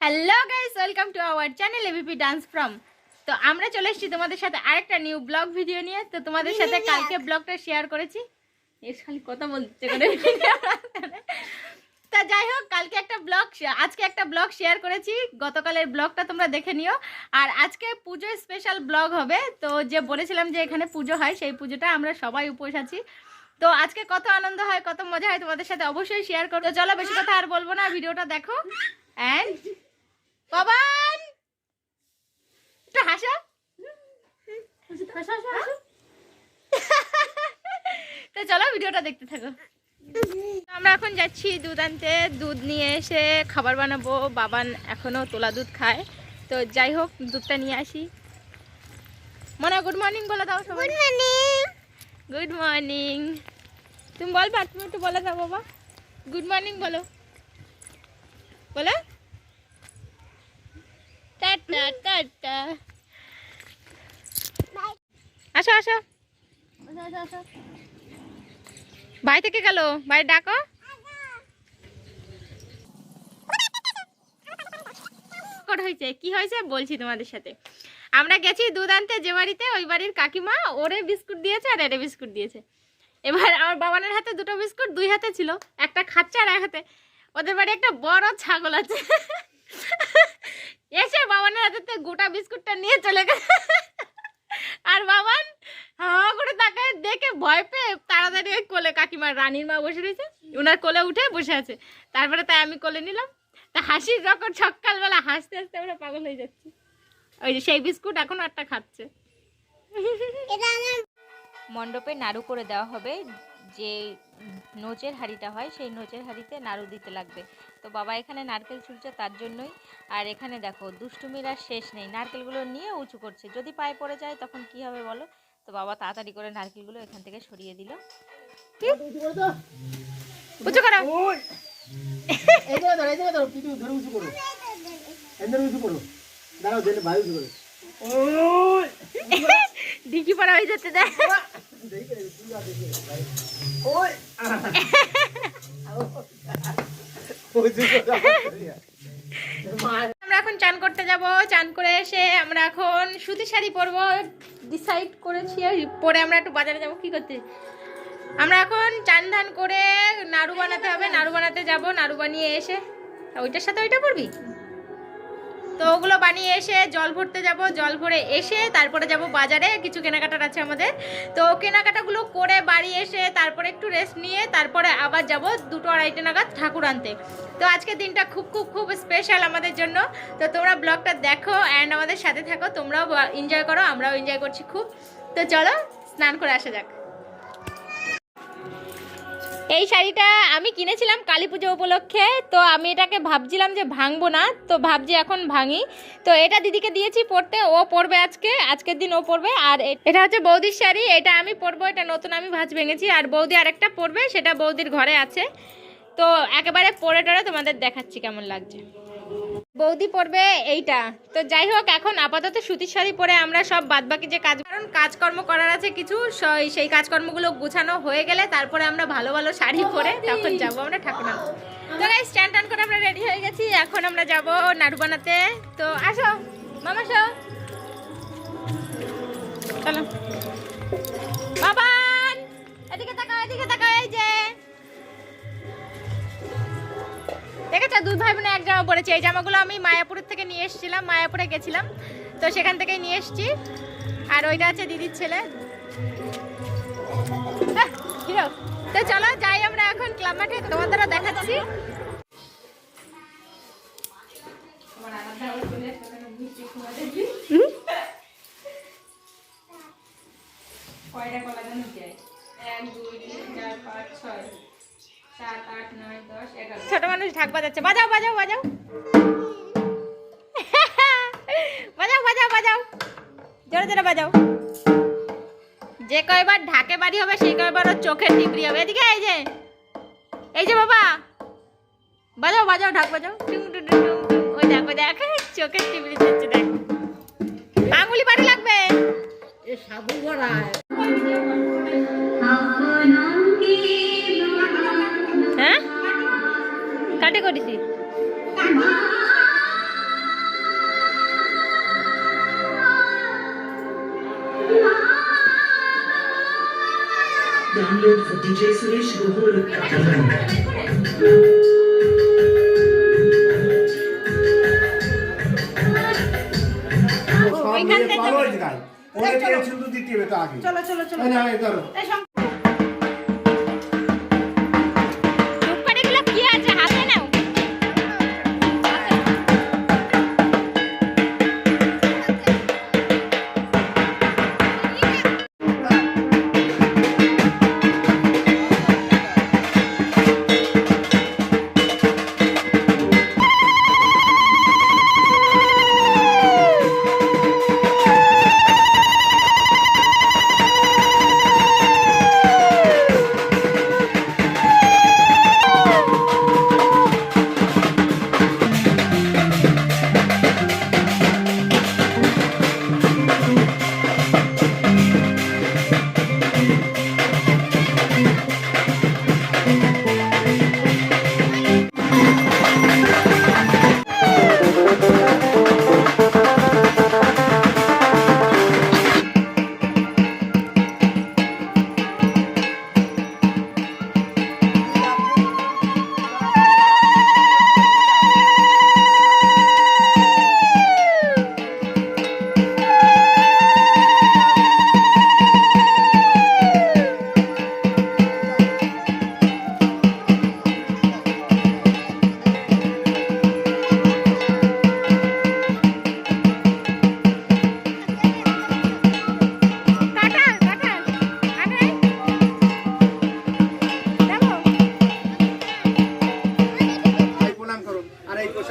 Hello guys welcome to our channel ABP dance from তো আমরা চলে এসেছি তোমাদের সাথে আরেকটা নিউ ব্লগ ভিডিও নিয়ে। তো তোমাদের সাথে কালকে ব্লগটা শেয়ার করেছি। এর খালি কথা বলতে করে তা যাই হোক কালকে একটা ব্লগ আজকে একটা ব্লগ শেয়ার করেছি। গতকালের ব্লগটা তোমরা দেখে নিও। আর আজকে পুজো স্পেশাল ব্লগ হবে। তো যে বলেছিলাম যে এখানে পুজো হয় সেই পুজোটা আমরা সবাই উপোস আছি। তো আজকে কত আনন্দ হয় কত মজা হয় তোমাদের সাথে অবশ্যই শেয়ার করো চলো বেশি কথা আর বলব না ভিডিওটা দেখো। অ্যান্ড পবন একটু হাসো। তো চলো ভিডিওটা দেখতে থাকো। আমরা এখন যাচ্ছি দুধ আনতে। দুধ নিয়ে এসে খাবার বানাবো। বাবান এখনও তোলা দুধ খায়। তো যাই হোক দুধটা নিয়ে আসি। মনে গুড মর্নিং বলে দাও সবাই। গুড মর্নিং গুড মর্নিং তুমি বলবা তুমি একটু বলে দাও বাবা। গুড মর্নিং বলো। বলো। আসো আসো। থেকে গেল? ভাই ডাকো। হয়েছে? কি হয়েছে? বলছি তোমাদের সাথে। আমরা গেছি দুধ আনতে যে বাড়িতে ওই বাড়ির কাকিমা ওরে বিস্কুট দিয়েছে আর এরে বিস্কুট দিয়েছে। এবার আমার বাবানের হাতে দুটো বিস্কুট দুই হাতে ছিল। একটা খাচ্ছে আর এক হাতে। ওদের বাড়ি একটা বড় ছাগল আছে। এসে বাবানের হাতে থেকে গোটা বিস্কুটটা নিয়ে চলে গেছে আর বাবান হা করে তাকায় দেখে ভয় পেয়ে তাড়াতাড়ি ওই কোলে কাকিমার রানীর মা বসে রয়েছে। ওনার কোলে উঠে বসে আছে। তারপরে তাই আমি কোলে নিলাম। তা হাসির যখন সকালবেলা হাসতে হাসতে আমরা পাগল হয়ে যাচ্ছি। ওই যে সেই বিস্কুট এখন একটা খাচ্ছে। মণ্ডপে নাড়ু করে দেওয়া হবে। যে নোচের হাঁড়িটা হয় সেই নোচের হাঁড়িতে নাড়ু দিতে লাগবে। তো বাবা এখানে নারকেল ছুলছে তার জন্যই। আর এখানে দেখো দুষ্টুমির আর শেষ নেই। নারকেলগুলো নিয়ে উঁচু করছে। যদি পায়ে পড়ে যায় তখন কি হবে বলো? তো বাবা তাড়াতাড়ি করে নারকেলগুলো এখান থেকে সরিয়ে দিল। ধরে উঁচু করো। ডিকি পড়া হয়ে যেতে দেয় দেখে। আমরা এখন চান করতে যাব, চান করে এসে আমরা এখন সুতি শাড়ি পরবো। ডিসাইড করেছি পরে আমরা একটু বাজারে যাব, কি করতে? আমরা এখন চান ধান করে নাড়ু বানাতে হবে, নাড়ু বানাতে যাব, নাড়ু বানিয়ে এসে, ওইটার সাথে ওইটা করবি তো ওগুলো বানিয়ে এসে জল ভরতে যাব, জল ভরে এসে তারপরে যাব বাজারে। কিছু কেনাকাটার আছে আমাদের। তো কেনাকাটাগুলো করে বাড়ি এসে তারপরে একটু রেস্ট নিয়ে তারপরে আবার যাব দুটো আড়াইটে নাগাদ ঠাকুর আনতে। তো আজকের দিনটা খুব খুব খুব স্পেশাল আমাদের জন্য। তো তোমরা ব্লগটা দেখো অ্যান্ড আমাদের সাথে থাকো। তোমরাও এনজয় করো, আমরাও এনজয় করছি খুব। তো চলো, স্নান করে আসা যাক। এই শাড়িটা আমি কিনেছিলাম কালী পুজো উপলক্ষে, তো আমি এটাকে ভাবছিলাম যে ভাঙবো না, তো ভাবছি এখন ভাঙি। তো এটা দিদিকে দিয়েছি পরতে, ও পরবে আজকে, আজকের দিন ও পরবে। আর এটা হচ্ছে বৌদির শাড়ি, এটা আমি পরবো, এটা নতুন আমি ভাঁজ ভেঙেছি। আর বৌদি আরেকটা পরবে, সেটা বৌদির ঘরে আছে। তো একেবারে পরে টরে তোমাদের দেখাচ্ছি কেমন লাগছে। বৌদি পরবে এইটা। তো যাই হোক এখন আপাতত সুতির শাড়ি পরে আমরা সব বাদবাকি যে কাজ কারণ কাজকর্ম করার আছে কিছু সই- কাজকর্মগুলো গুছানো হয়ে গেলে তারপরে আমরা ভালো ভালো শাড়ি পরে তখন যাব আমরা ঠাকুর আনতে। তো গাই স্ট্যান্ড টান করে আমরা রেডি হয়ে গেছি এখন আমরা যাব নাড়ু বানাতে তো আসো মামা আসো। চলো। বাবান! এদিকে তাকাও এদিকে তাকাও এই যে। দেখেছ? দুই ভাই বোনে এক জামা পরেছে। এই জামাগুলো আমি মায়াপুরের থেকে নিয়ে এসেছিলাম, মায়াপুরে গেছিলাম। তো সেখান থেকেই নিয়ে এসেছি। আর ওইটা আছে দিদির ছেলে। তো চলো, যাই আমরা এখন ক্লাব মাঠে। তোমাদেরও দেখাচ্ছি। কয়টা কলা যায় এক, দুই, তিন, চার, পাঁচ, ছয়। ছোট মানুষ ঢাক বাজাচ্ছে। বাজাও বাজাও বাজাও। বাজাও বাজাও বাজাও। জোরে জোরে বাজাও। যে কয়বার ঢাকে বাড়ি হবে সেই কয়বার ওর চোখের টিপড়ি হবে। এদিকে এই যে। এই যে বাবা। বাজাও বাজাও ঢাক বাজাও। টুং টুং টুং টুং টুং। ওই দেখ ওই দেখ। চোখের টিপড়ি দিচ্ছে দেখ। আঙুলি বাড়ি লাগবে। এ সাধু গড়ায়। বার্থডে করেছি। ডাউনলোড ফর ডিজে সুরেশ চলো। চলো চলো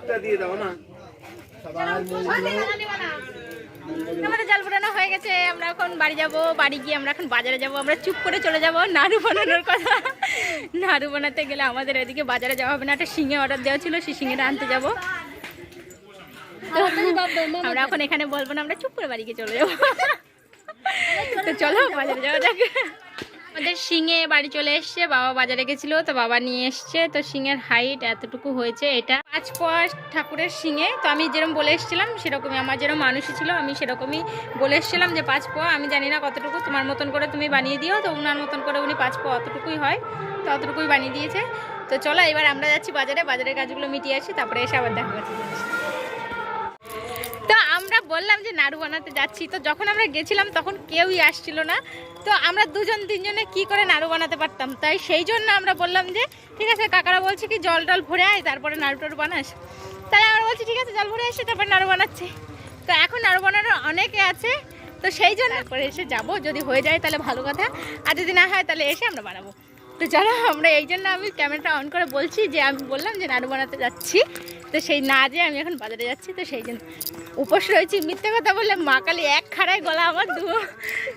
আর দিয়ে দাও না। আমাদের জাল ফোটানো হয়ে গেছে, আমরা এখন বাড়ি যাব, বাড়ি গিয়ে আমরা এখন বাজারে যাব, আমরা চুপ করে চলে যাব নাড়ু বানানোর কথা। নাড়ু বানাতে গেলে আমাদের এদিকে বাজারে যাওয়া হবে না, একটা শিঙে অর্ডার দেওয়া ছিল, সেই শিঙেটা আনতে যাব। আমরা এখন এখানে বলব না, আমরা চুপ করে বাড়ি গিয়ে চলে যাব। তো চলো, বাজারে যাওয়া যাক। আমাদের শিঙে বাড়ি চলে এসছে, বাবা বাজারে গেছিল, তো বাবা নিয়ে এসছে। তো শিঙের হাইট এতটুকু হয়েছে, এটা পাঁচ পাঁচ ঠাকুরের শিঙে। তো আমি যেরকম বলে এসেছিলাম, সেরকমই আমার যেরকম মানুষই ছিল, আমি সেরকমই বলে এসেছিলাম যে পাঁচ পোয়া আমি জানি না কতটুকু, তোমার মতন করে তুমি বানিয়ে দিও, তো ওনার মতন করে উনি পাঁচ পোয়া অতটুকুই হয়, তো অতটুকুই বানিয়ে দিয়েছে। তো চলো এবার আমরা যাচ্ছি বাজারে, বাজারের কাজগুলো মিটিয়ে আসি, তারপরে এসে আবার দেখা করছি তো আমরা বললাম যে নাড়ু বানাতে যাচ্ছি। তো যখন আমরা গেছিলাম, তখন কেউই আসছিল না। তো আমরা দুজন, তিনজনে কি করে নাড়ু বানাতে পারতাম? তাই সেই জন্য আমরা বললাম যে, ঠিক আছে, কাকারা বলছে কি, জল টল ভরে আয়, তারপরে নাড়ু টাড়ু বানাস। তাই আমরা বলছি, ঠিক আছে, জল ভরে আসি তারপর নাড়ু বানাচ্ছি। তো এখন নাড়ু বানানোর অনেকে আছে। তো সেই জন্য তারপরে এসে যাব, যদি হয়ে যায় তাহলে ভালো কথা। আর যদি না হয়, তাহলে এসে আমরা বানাবো। তো চলো, আমরা এই জন্য আমি ক্যামেরাটা অন করে বলছি যে, আমি বললাম যে, নাড়ু বানাতে যাচ্ছি। তো সেই না যে আমি এখন বাজারে যাচ্ছি তো সেই জন্য উপোস রয়েছি। মিথ্যে কথা বললে মা কালী এক খাড়ায় গলা আমার দু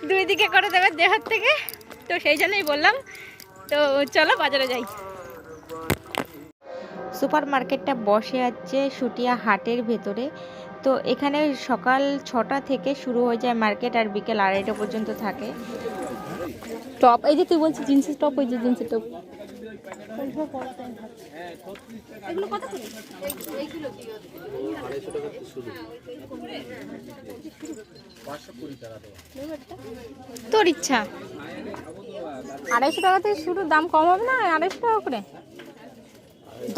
দুই দিকে করে দেবে দেহার থেকে। তো সেই জন্যই বললাম তো চলো বাজারে যাই। সুপার মার্কেটটা বসে আছে সুটিয়া হাটের ভেতরে। তো এখানে সকাল ছটা থেকে শুরু হয়ে যায় মার্কেট আর বিকেল আড়াইটা পর্যন্ত থাকে। টপ এই যে তুই বলছিস জিন্সের টপ ওই যে জিন্সের টপ। তোর ইচ্ছা। আড়াইশো টাকা থেকে শুরু দাম কম হবে না আড়াইশো টাকা করে?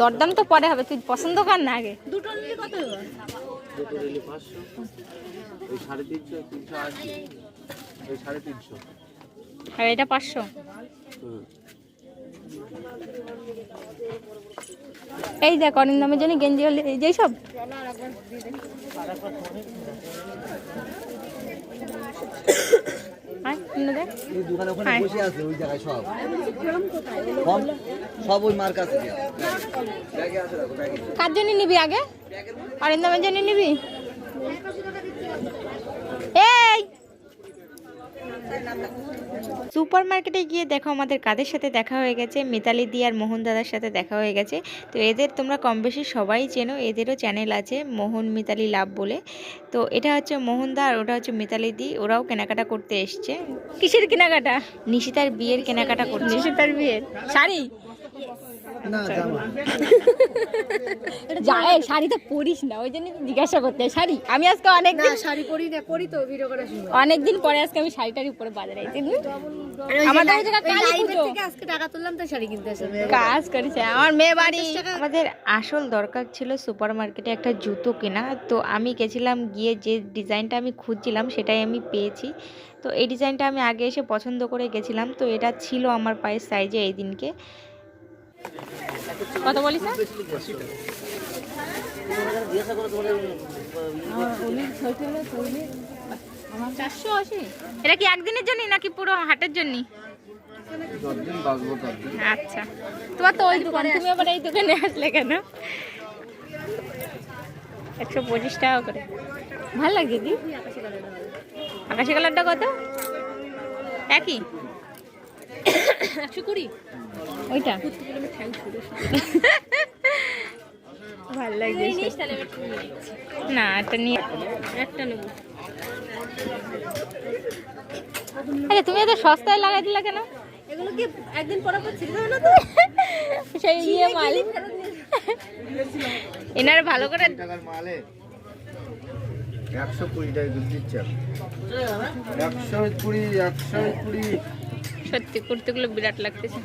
দরদাম তো পরে হবে তুই পছন্দ কর না আগে। দুটো নিলে কত ওই সাড়ে তিনশো তিনশো আশি। ওই সাড়ে তিনশো। আর এটা পাঁচশো। এই দেখ অরিন্দমের জন্য গেঞ্জি হলে এই যেই সব? কার জন্য নিবি আগে? অরিন্দমের জন্য নিবি এই সুপার মার্কেটে গিয়ে দেখো আমাদের কাদের সাথে দেখা হয়ে গেছে? মিতালি দি আর মোহন দাদার সাথে দেখা হয়ে গেছে। তো এদের তোমরা কম বেশি সবাই চেনো। এদেরও চ্যানেল আছে মোহন মিতালি লাভ বলে। তো এটা হচ্ছে মোহন দা আর ওটা হচ্ছে মিতালি দি। ওরাও কেনাকাটা করতে এসছে। কিসের কেনাকাটা? নিশিতার বিয়ের কেনাকাটা করছে নিশিতার বিয়ের? শাড়ি? না জামা। শাড়ি তো পরিস না ওই জন্য জিজ্ঞাসা করতে শাড়ি? আমি আজকে অনেক না শাড়ি পরি না পরি তো ভিডিও করার সময় অনেক পরে আজকে আমি শাড়ি টাড়ি পরে বাজারে আইছি আমাদের ওই জায়গায় কালী পুজো। আজকে টাকা তুললাম তো শাড়ি কিনতে এসেছে কাজ করেছে আমার মেয়ে বাড়ি। আমাদের আসল দরকার ছিল সুপার মার্কেটে একটা জুতো কেনা তো আমি গেছিলাম গিয়ে যে ডিজাইনটা আমি খুঁজছিলাম সেটাই আমি পেয়েছি। তো এই ডিজাইনটা আমি আগে এসে পছন্দ করে গেছিলাম তো এটা ছিল আমার পায়ের সাইজে এই দিনকে। কত বলিস এটা কি একদিনের জন্য নাকি পুরো হাটের জন্য আচ্ছা। তোমার তো ওই দোকান তুমি আবার এই দোকানে আসলে কেন? একশো পঁচিশ টাকা করে। ভালো লাগছে দি আকাশি কালারটা কত? একই? একশো কুড়ি? ওইটা। ভালো না এটা নিয়ে একটা নেব। আরে তুমি এত সস্তায় লাগাই দিলা কেন? এগুলো কি একদিন পরে পর ছিঁড়ে যাবে না তো? সেই ইয়ে মাল। এনার ভালো করে মালে একশো কুড়ি টাকা দিচ্ছে একশো কুড়ি একশো কুড়ি। সত্যি কুর্তিগুলো বিরাট লাগতেছে।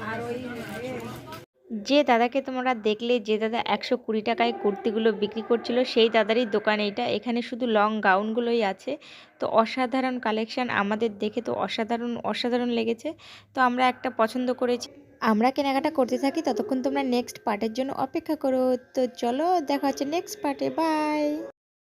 যে দাদাকে তোমরা দেখলে, যে দাদা একশো কুড়ি টাকায় কুর্তিগুলো বিক্রি করছিল, সেই দাদারই দোকান এইটা। এখানে শুধু লং গাউনগুলোই আছে। তো অসাধারণ কালেকশন আমাদের দেখে তো অসাধারণ অসাধারণ লেগেছে। তো আমরা একটা পছন্দ করেছি। আমরা কেনাকাটা করতে থাকি, ততক্ষণ তোমরা নেক্সট পার্টের জন্য অপেক্ষা করো। তো চলো, দেখা হচ্ছে নেক্সট পার্টে বাই